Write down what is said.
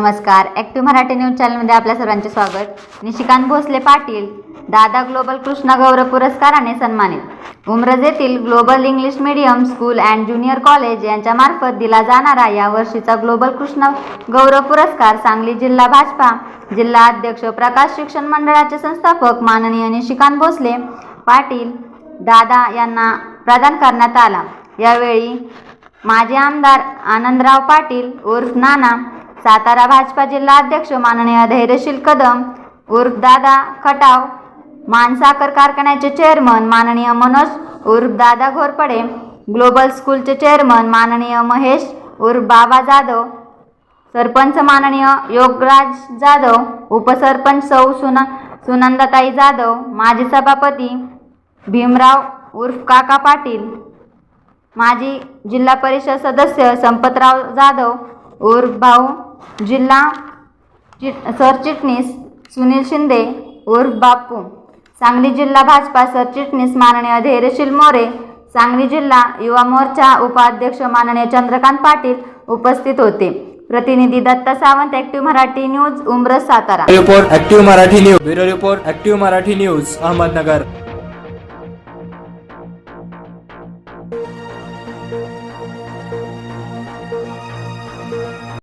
नमस्कार. Active Marathi news चॅनलमध्ये आपल्या सर्वांचे स्वागत. निशिकांत भोसले पाटील दादा ग्लोबल कृष्णा गौरव पुरस्काराने सन्मानित. उमरज येथील global English medium school and junior college यांच्यामार्फत दिला जाणारा या वर्षीचा ग्लोबल कृष्ण गौरव पुरस्कार सांगली जिल्हा भाजपा जिल्हा अध्यक्ष प्रकाश शिक्षण मंडळाचे संस्थापक माननीय निशिकांत भोसले पाटील दादा यांना प्रदान करण्यात आला. यावेळी माजी आमदार आनंदराव पाटील उर्फ नाना सातारा भाजपा जिल्हा अध्यक्ष माननीय धैर्यशील कदम उर्फ दादा खटाव मानसाकर कारखान्याचे चेअरमन माननीय मनोज उर्फ दादा घोरपडे ग्लोबल स्कूलचे चेअरमन माननीय महेश उर्फ बाबा जाधव सरपंच माननीय योगराज जाधव उपसरपंच सौ सुना सुनंदाताई जाधव माजी सभापती भीमराव उर्फ काका पाटील माजी जिल्हा परिषद सदस्य संपतराव जाधव उर्फ भाऊ जिल्हा चिट सरचिटणीस सुनील शिंदे उर्फ बापू सांगली जिल्हा भाजपा सरचिटणीस माननीय धैर्यशील मोरे. सांगली जिल्हा युवा मोर्चा उपाध्यक्ष माननीय चंद्रकांत पाटील उपस्थित होते. प्रतिनिधी Datta Sawant active Marathi news Umras Satara. Report active Marathi news. Bureau report active Marathi news Ahmednagar.